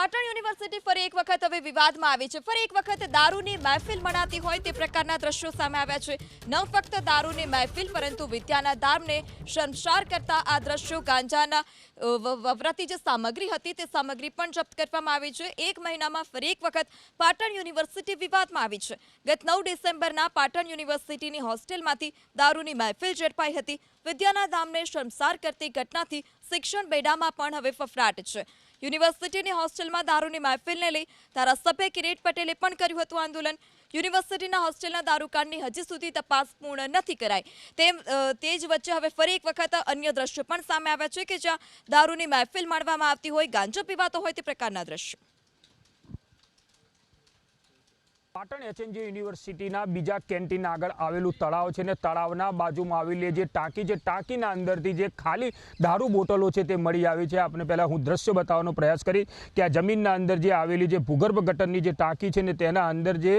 Patan university ફરી એક વખત હવે વિવાદમાં આવી છે. ફરી એક વખત દારૂની મહેફિલ મનાતી હોય તે પ્રકારના દ્રશ્યો સામે આવ્યા છે. ન ફક્ત દારૂની મહેફિલ પરંતુ વિદ્યાના દામને શર્મસાર કરતા આ દ્રશ્યો ગાંજાના અ, વ- વપરાતી જે સામગ્રી હતી તે સામગ્રી પણ જપ્ત કરવામાં આવી છે. એક મહિનામાં ફરી એક વખત પાટણ યુનિવર્સિટી વિવાદમાં આવી છે. ગત નવ ડિસેમ્બરના પાટણ યુનિવર્સિટીની હોસ્ટેલમાંથી દારૂની મહેફિલ ઝડપાઈ હતી. વિદ્યાના દામને શર્મસાર કરતી ઘટનાથી શિક્ષણ બેડામાં પણ હવે ફફડાટ છે. યુનિવર્સિટીની હોસ્ટેલમાં દારૂની મહેફિલને લઈ ધારાસભ્ય કિરીટ પટેલે પણ કર્યું હતું આંદોલન. યુનિવર્સિટીના હોસ્ટેલના દારૂકાંડની હજી સુધી તપાસ પૂર્ણ નથી કરાઈ. તેમ તે જ વચ્ચે હવે ફરી એક વખત અન્ય દ્રશ્યો પણ સામે આવ્યા છે કે જ્યાં દારૂની મહેફિલ માણવામાં આવતી હોય, ગાંજો પીવાતો હોય તે પ્રકારના દ્રશ્યો. પાટણ એચએનજી યુનિવર્સિટીના બીજા કેન્ટીન આગળ આવેલું તળાવ છે ને તળાવના બાજુમાં આવેલી જે ટાંકી છે, ટાંકીના અંદરથી જે ખાલી દારૂ બોટલો છે તે મળી આવી છે. આપણે પહેલાં હું દ્રશ્ય બતાવવાનો પ્રયાસ કરી કે આ જમીનના અંદર જે આવેલી જે ભૂગર્ભ ગટરની જે ટાંકી છે ને તેના અંદર જે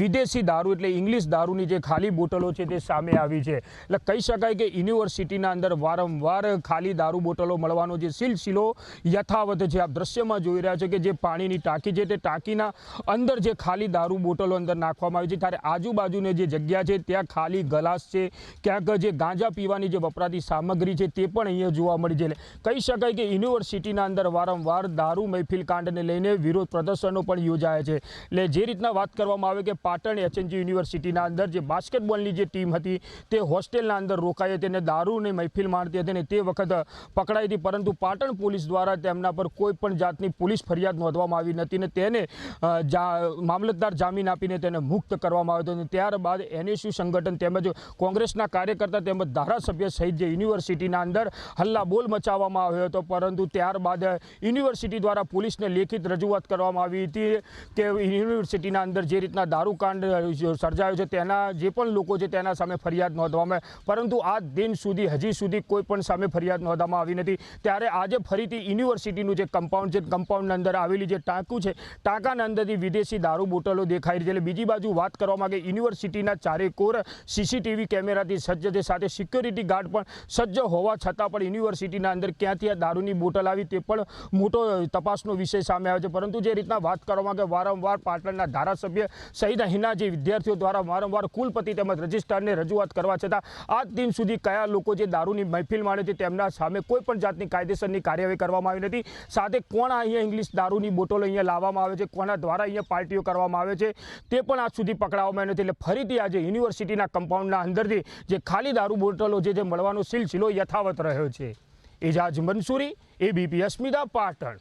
વિદેશી દારૂ એટલે ઇંગ્લિશ દારૂની જે ખાલી બોટલો છે તે સામે આવી છે. એટલે કહી શકાય કે યુનિવર્સિટીના અંદર વારંવાર ખાલી દારૂ બોટલો મળવાનો જે સિલસિલો યથાવત છે. આપ દ્રશ્યમાં જોઈ રહ્યા છો કે જે પાણીની ટાંકી છે તે ટાંકીના અંદર જે ખાલી દારૂ બોટલો અંદર નાખવામાં આવી છે. ત્યારે આજુબાજુની જે જગ્યા છે, ત્યાં ખાલી ગલાસ છે. ક્યાંક જે ગાંજા પીવાની જે વપરાતી સામગ્રી છે, તે પણ અહીંયા જોવા મળી છે. કહી શકાય કે યુનિવર્સિટીના અંદર વારંવાર દારૂ મહેફિલ કાંડને લઈને વિરોધ પ્રદર્શનો પણ યોજાય છે. એટલે જે રીતના વાત કરવામાં આવે કે પાટણ એચએનજી યુનિવર્સિટીના અંદર જે બાસ્કેટબોલની જે ટીમ હતી, તે હોસ્ટેલના અંદર રોકાઈ હતી અને દારૂની મહેફિલ માણતી હતી અને તે વખત પકડાઈ હતી. પરંતુ પાટણ પોલીસ દ્વારા તેમના પર કોઈ પણ જાતની પોલીસ ફરિયાદ નોંધવામાં આવી નથી અને તેને મામલતદાર જામીન આપીને તેને મુક્ત કરવામાં આવ્યો હતો ત્યારબાદ એનએસયુ સંગઠન તેમજ કોંગ્રેસના કાર્યકર્તા તેમજ ધારાસભ્ય સહિત જે યુનિવર્સિટીના અંદર હલ્લા બોલ મચાવવામાં આવ્યો હતો, પરંતુ ત્યારબાદ યુનિવર્સિટી દ્વારા પોલીસને લેખિત રજૂઆત કરવામાં આવી હતી કે યુનિવર્સિટીના અંદર જે રીતના દારૂકાંડ સર્જાયો છે, તેના જે પણ લોકો છે તેના સામે ફરિયાદ નોંધવામાં પરંતુ આ દિન સુધી, હજી સુધી કોઈ પણ સામે ફરિયાદ નોંધવામાં આવી નથી. ત્યારે આજે ફરીથી યુનિવર્સિટીનું જે કમ્પાઉન્ડ છે કમ્પાઉન્ડની અંદર આવેલી જે ટાંકું છે, ટાંકાના અંદરથી વિદેશી દારૂ બોટલો દેખાઈ રહી છે. બીજી બાજુ વાત કરવા માંગે, યુનિવર્સિટીના યુનિવર્સિટીના ચારેકોર સીસીટીવી કેમેરાથી સજ્જ છે. સાથે સિક્યોરિટી ગાર્ડ પણ સજ્જ હોવા છતાં પણ યુનિવર્સિટીના અંદર ક્યાંથી આ દારૂની બોટલ આવી તે પણ મોટો તપાસનો વિષય સામે આવ્યો છે. પરંતુ જે રીતના વાત કરવામાં આવે વારંવાર પાટણના ધારાસભ્ય સહિત અહીંના જે વિદ્યાર્થીઓ દ્વારા વારંવાર કુલપતિ તેમજ રજિસ્ટ્રારને રજૂઆત કરવા છતાં આજ દિન સુધી કયા લોકો જે દારૂની મહેફિલ માણે છે તેમના સામે કોઈ પણ જાતની કાયદેસરની કાર્યવાહી કરવામાં આવી નથી. સાથે કોણ અહીંયા ઇંગ્લિશ દારૂની બોટલો અહીંયા લાવવામાં આવે છે? કોના દ્વારા અહીંયા પાર્ટીઓ કરવામાં આવે છે? તે પણ આજ સુધી પકડાવવામાં નથી. એટલે ફરીથી આજે યુનિવર્સિટીના કમ્પાઉન્ડના અંદરથી જે ખાલી દારૂ બોટલો જે મળવાનો સિલસિલો યથાવત રહ્યો છે. એજાજ મંસૂરી, એબીપી અસ્મિતા પાટણ.